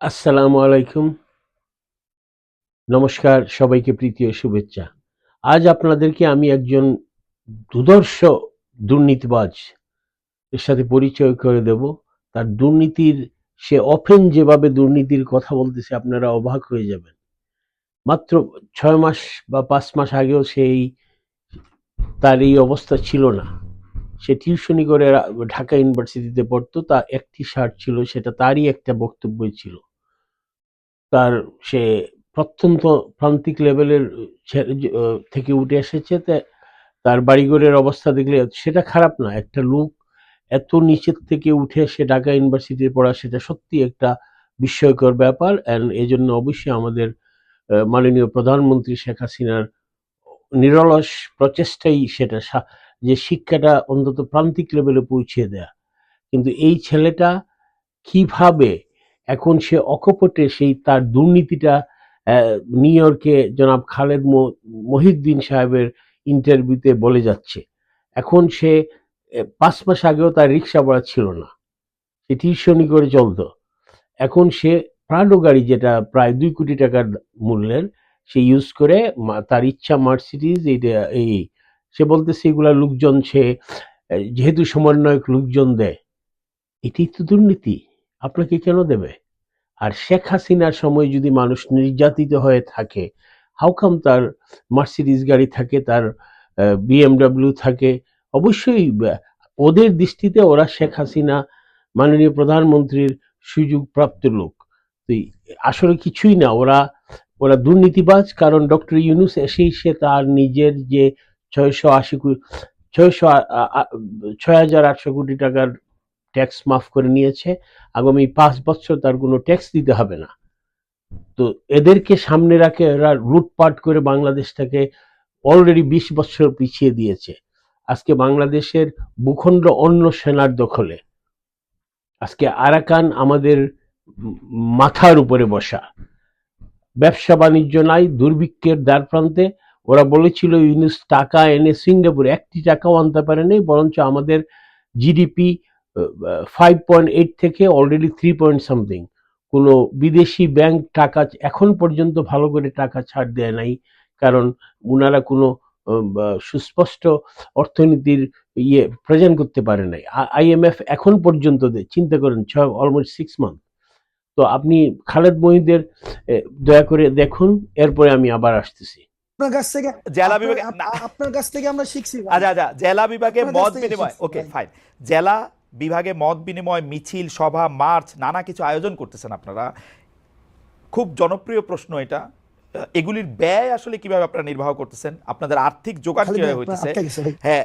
আসসালামু আলাইকুম। নমস্কার, সবাইকে প্রীতি ও শুভেচ্ছা। আজ আপনাদেরকে আমি একজন দুর্ধর্ষ দুর্নীতিবাজ এর সাথে পরিচয় করে দেব। তার দুর্নীতির, সে অফেন যেভাবে দুর্নীতির কথা বলতেছে, আপনারা অবাক হয়ে যাবেন। মাত্র ছয় মাস বা পাঁচ মাস আগেও সেই, তার এই অবস্থা ছিল না। সে টিউশনি করে ঢাকা ইউনিভার্সিটিতে পড়তো, তা একটি শার্ট ছিল, সেটা তারই একটা বক্তব্যই ছিল। তার সে প্রত্যন্ত প্রান্তিক লেভেলের থেকে উঠে এসেছে তার বাড়িঘরের অবস্থা দেখলে সেটা খারাপ না। একটা লোক এত নিচের থেকে উঠে সে ঢাকা ইউনিভার্সিটিতে পড়া, সেটা সত্যি একটা বিস্ময়কর ব্যাপার। অ্যান্ড এই জন্য অবশ্যই আমাদের মাননীয় প্রধানমন্ত্রী শেখ হাসিনার নিরলস প্রচেষ্টাই সেটা যে শিক্ষাটা অন্তত প্রান্তিক লেভেলে পৌঁছে দেয়া। কিন্তু এই ছেলেটা কীভাবে এখন সে অকপটে সেই তার দুর্নীতিটা নিউ ইয়র্কে জনাব খালেদ মহিউদ্দিন সাহেবের ইন্টারভিউতে বলে যাচ্ছে। এখন সে পাঁচ মাস আগেও তার রিক্সা ভাড়া ছিল না। সে টিউশনি করে চলতো। এখন সে প্রাডো গাড়ি যেটা প্রায় দুই কোটি টাকার মূল্যের, সে ইউজ করে তার ইচ্ছা মার্সিডিজ এইটা, এই, সে বলতেছে এগুলা লোকজন সে যেহেতু সমন্বয়ক লোকজন দেয় এটি তো দুর্নীতি। আপনাকে কেন দেবে? আর শেখ হাসিনার সময় যদি মানুষ নির্যাতিত হয়ে থাকে হাউকাম তার মার্সিডিজ গাড়ি থাকে, তার বিএমডাব্লিউ থাকে? অবশ্যই ওদের দৃষ্টিতে ওরা শেখ হাসিনা মাননীয় প্রধানমন্ত্রীর সুযোগ প্রাপ্ত লোক। তো আসলে কিছুই না, ওরা ওরা দুর্নীতিবাজ, কারণ ডক্টর ইউনুস এসেই সে তার নিজের যে ছয়শো আশি কোটি ছয়শো ছয় হাজার আটশো কোটি টাকার ট্যাক্স মাফ করে নিয়েছে। আগামী পাঁচ বছর তার কোনো ট্যাক্স দিতে হবে না। তো এদেরকে সামনে রাখে এরা লুটপাট করে বাংলাদেশটাকে অলরেডি বিশ বছর পিছিয়ে দিয়েছে। আজকে বাংলাদেশের ভূখণ্ড অন্য সেনার দখলে। আজকে আরাকান আমাদের মাথার উপরে বসা। ব্যবসা বাণিজ্য নাই, দুর্ভিক্ষের দ্বার প্রান্তে। ওরা বলেছিল, ইউনিস টাকা এনে সিঙ্গাপুর একটি টাকাও আনতে পারেনি, বরঞ্চ আমাদের জিডিপি ফাইভ পয়েন্ট এইট থেকে অলরেডি থ্রি পয়েন্ট সামথিং কোনো বিদেশি ব্যাংক টাকা এখন পর্যন্ত ভালো করে টাকা ছাড় দেয় নাই কারণ উনারা কোনো বা সুস্পষ্ট অর্থনীতির ইয়ে প্রেজেন্ট করতে পারে নাই। আইএমএফ এখন পর্যন্ত দেয় চিন্তা করেন ছয় অলমোস্ট সিক্স মান্থ তো আপনি খালেদ মহিদের দয়া করে দেখুন এরপরে আমি আবার আসতেছি। আপনার কাছ থেকে জেলা বিভাগে আপনার কাছ থেকে আমরা শিখছি। আচ্ছা আচ্ছা জেলা বিভাগে মত বিনিময়। ওকে ভাই। ফাইন জেলা বিভাগে মত বিনিময় মিছিল সভা মার্চ নানা কিছু আয়োজন করতেছেন আপনারা। খুব জনপ্রিয় প্রশ্ন এটা। এগুলির ব্যয় আসলে কীভাবে আপনারা নির্বাহ করতেছেন? আপনাদের আর্থিক যোগাযোগ খালিদ কীভাবে হইতেছে। হ্যাঁ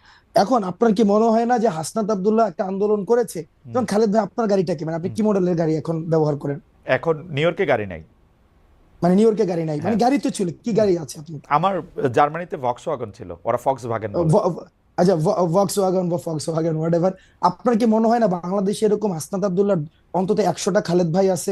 এখন আপনার কি মনে হয় না যে হাসনাত আব্দুল্লাহ একটা আন্দোলন করেছে? যেমন খালেদ ভাই আপনার গাড়িটা কি? মানে আপনি কি মডেলের গাড়ি এখন ব্যবহার করেন? এখন নিউ ইয়র্কে গাড়ি নাই। মানে নিউ ইয়র্কে গাড়ি নাই? মানে হ্যাঁ। গাড়ি তো ছিল কি গাড়ি আছে আপনি আমার জার্মানিতে ভক্স ছিল ওরা ফক্স ভাগেন আচ্ছা ভক্স ওয়াগন বা ফক্স ওয়াগন হোয়াট এভার আপনার কি মনে হয় না বাংলাদেশে এরকম হাসনাত আব্দুল্লাহ অন্তত একশোটা খালেদ ভাই আছে?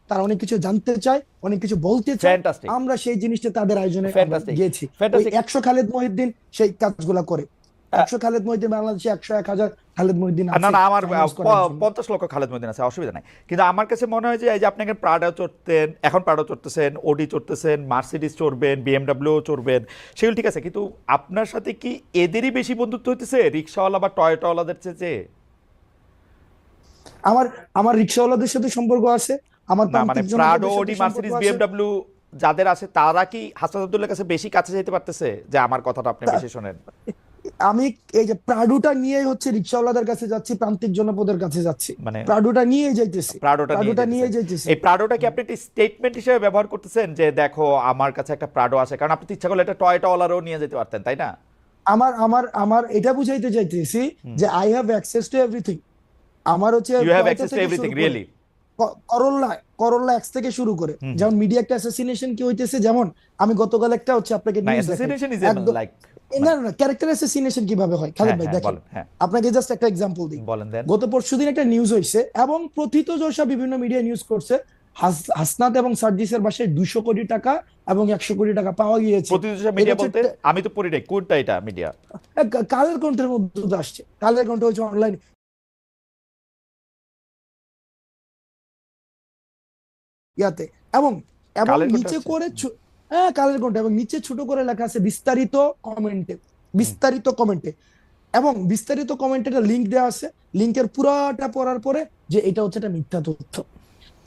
তারা অনেক কিছু জানতে চায় অনেক কিছু বলতে চায়। আমরা সেই জিনিসটা তাদের আয়োজনে গিয়েছি। একশো খালেদ মহিউদ্দিন সেই কাজগুলা করে। একশো খালেদ মহিউদ্দিন বাংলাদেশে একশো এক হাজার খালেদ মহিউদ্দিন না না আমার finance করার প- জন্য। পঞ্চাশ লক্ষ খালেদ মদিন আছে অসুবিধা নাই। কিন্তু আমার কাছে মনে হয় যে এই যে আপনি প্রাডা চড়তেন এখন প্রাডা চড়তেছেন ওডি চড়তেছেন মার্সিডিস চড়বেন বিএমডাব্লিউ চড়বেন সেগুলো ঠিক আছে। কিন্তু আপনার সাথে কি এদেরই বেশি বন্ধুত্ব হইতেছে রিক্সাওয়ালা বা টয়টাওয়ালাদের চেয়ে? আমার আমার রিক্সাওয়ালাদের সাথে সম্পর্ক আছে আমার মানে প্রাডো ওডি সম্পর্ক যাদের আছে তারা কি হাসান আব্দুল্লার কাছে বেশি কাছে যেতে পারতেছে? যে আমার কথাটা আপনি বেশি শোনেন। আমি এই যে প্রাডুটা নিয়ে হচ্ছে রিক্সাওয়ালাদের কাছে যাচ্ছি প্রান্তিক জনপদের কাছে যাচ্ছি। মানে প্রাডুটা নিয়ে যাইতেছি। প্রাডোটা নিয়ে যাইতেছি। এই প্রাডোটা কি আপনি একটি স্টেটমেন্ট হিসেবে ব্যবহার করতেছেন? যে দেখো আমার কাছে একটা প্রাডো আছে কারণ আপনি ইচ্ছা করলে একটা টয়টা টয়টাওয়ালারও নিয়ে যেতে পারতেন তাই না? আমার আমার আমার এটা বুঝাইতে চাইতেছি যে I have access to everything আমার হচ্ছে you have access to everything really করল্লা করল্লা এক্স থেকে শুরু করে। যেমন মিডিয়া একটা অ্যাসাসিনেশন কি হইতেছে? যেমন আমি গতকাল একটা হচ্ছে আপনাকে না news দেখাই। অ্যাসোসিয়েশন ইজ একদম- লাইক এ, না না ক্যারেক্টার অ্যাসাসিনেশন কীভাবে হয়? খালেদ ভাই দেখেন। আপনাকে জাস্ট একটা এক্সাম্পল দিই। গত পরশুদিন একটা নিউজ হয়েছে এবং প্রথিত যশা বিভিন্ন মিডিয়া নিউজ করছে। হাসনাত এবং সার্জিসের বাসায় দুশো কোটি টাকা এবং একশো কোটি টাকা পাওয়া গিয়েছে। আমি তো পড়ি নাই কোনটা এটা মিডিয়া কালের কণ্ঠের মধ্যে আসছে। কালের কণ্ঠ হচ্ছে অনলাইন ইয়াতে। এবং এবং নিচে করে হ্যাঁ কালের কণ্ঠ এবং নিচে ছোট করে লেখা আছে বিস্তারিত কমেন্টে। বিস্তারিত কমেন্টে। এবং বিস্তারিত কমেন্টে একটা লিঙ্ক দেওয়া আছে। লিঙ্কের পুরাটা পড়ার পরে যে এটা হচ্ছে একটা মিথ্যা তথ্য।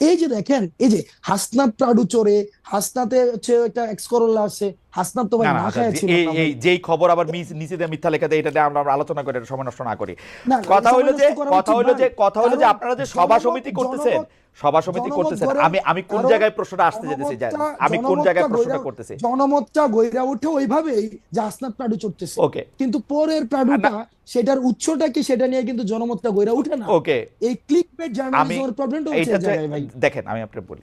এই যে দেখেন এই যে হাসনাত প্রাডু চোরে হাসনাতে হচ্ছে একটা এক্স করোলা আছে। হাসনাত তো ভাই না খায় ছিল এই এই যেই খবর আবার নিচে দিয়ে মিথ্যা লেখা দেয় আমরা আলোচনা করে এটা সময় নষ্ট না করি। কথা হইল যে কথা হইল যে কথা হইল যে আপনারা যে সভা সমিতি করতেছেন সভা সমিতি করতেছেন আমি আমি কোন জায়গায় প্রশ্নটা আসতে যেতেছি? আমি কোন জায়গায় প্রশ্নটা করতেছি? জনমতটা গইরা উঠে ওইভাবেই যে প্রাডু চড়তেছে। ওকে। কিন্তু পরের প্রাডুটা সেটার উৎসটা কি সেটা নিয়ে কিন্তু জনমতটা গইরা উঠে না। ওকে। এই ক্লিক জার্নালিজমের প্রবলেমটা হচ্ছে ভাই। দেখেন আমি আপনাকে বলি।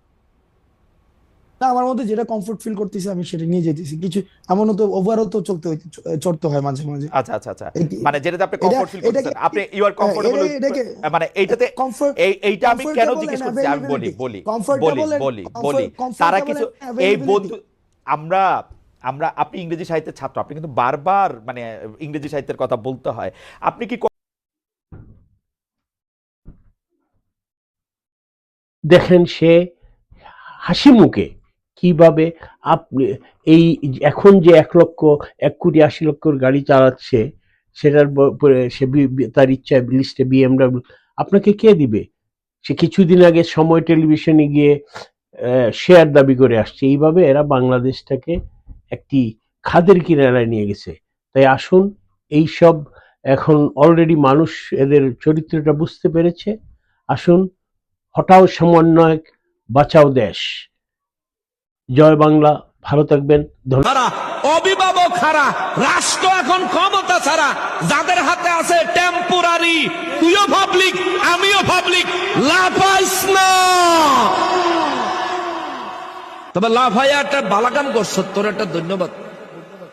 না আমার মধ্যে যেটা কমফোর্ট ফিল করতেছি আমি সেটা নিয়ে যেতেছি কিছু এমনও তো ওভারও তো চলতে চড়তে হয় মাঝে মাঝে। আচ্ছা আচ্ছা আচ্ছা। মানে যেটাতে আপনি কমফোর্ট ফিল করতেছেন আপনি ইউ আর কমফোর্টেবল মানে এইটাতে কমফোর্ট এই এইটা আমি কেন জিজ্ঞেস করছি? আমি বলি বলি Comfortable বলি বলি বলি। তারা কিছু এই বন্ধু আমরা আমরা আপনি ইংরেজি সাহিত্যের ছাত্র আপনি কিন্তু বারবার মানে ইংরেজি সাহিত্যের কথা বলতে হয়। আপনি কি দেখেন সে হাসি মুখে কীভাবে আপনি, এই এখন যে এক লক্ষ, এক কোটি আশি লক্ষর গাড়ি চালাচ্ছে, সেটার সে তার ইচ্ছায় লিস্টে বিএমডাব্লিউ আপনাকে কে দিবে? সে কিছুদিন আগে সময় টেলিভিশনে গিয়ে শেয়ার দাবি করে আসছে। এইভাবে এরা বাংলাদেশটাকে একটি খাদের কিনারায় নিয়ে গেছে। তাই আসুন, এই সব এখন অলরেডি মানুষ এদের চরিত্রটা বুঝতে পেরেছে। আসুন, হটাও সমন্বয় বাঁচাও দেশ। জয় বাংলা, ভালো থাকবেন অভিভাবক হারা রাষ্ট্র এখন ক্ষমতা ছাড়া, যাদের হাতে আছে টেম্পোরারি তুইও পাবলিক আমিও পাবলিক লাফাইস না। তবে লাফাইয়া একটা বালাকাম করছ, তোর একটা ধন্যবাদ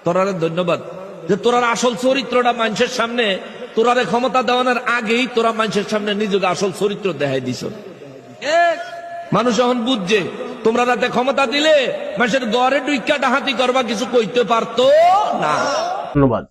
তোরারে ধন্যবাদ, যে তোরার আসল চরিত্রটা মানুষের সামনে তোরারে ক্ষমতা দেওয়ানোর আগেই তোরা মানুষের সামনে নিজেকে আসল চরিত্র দেখাই দিছ। মানুষ এখন বুঝছে তোমরা রাতে ক্ষমতা দিলে মানুষের গড়ে ডুইকা ডাহাতি করবা কিছু কইতে পারতো না। ধন্যবাদ।